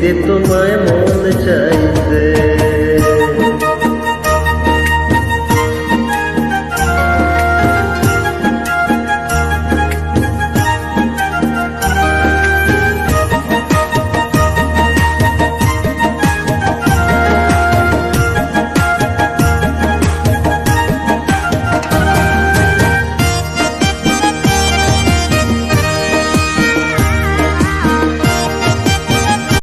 দেখতে তোমায় মন চাইছে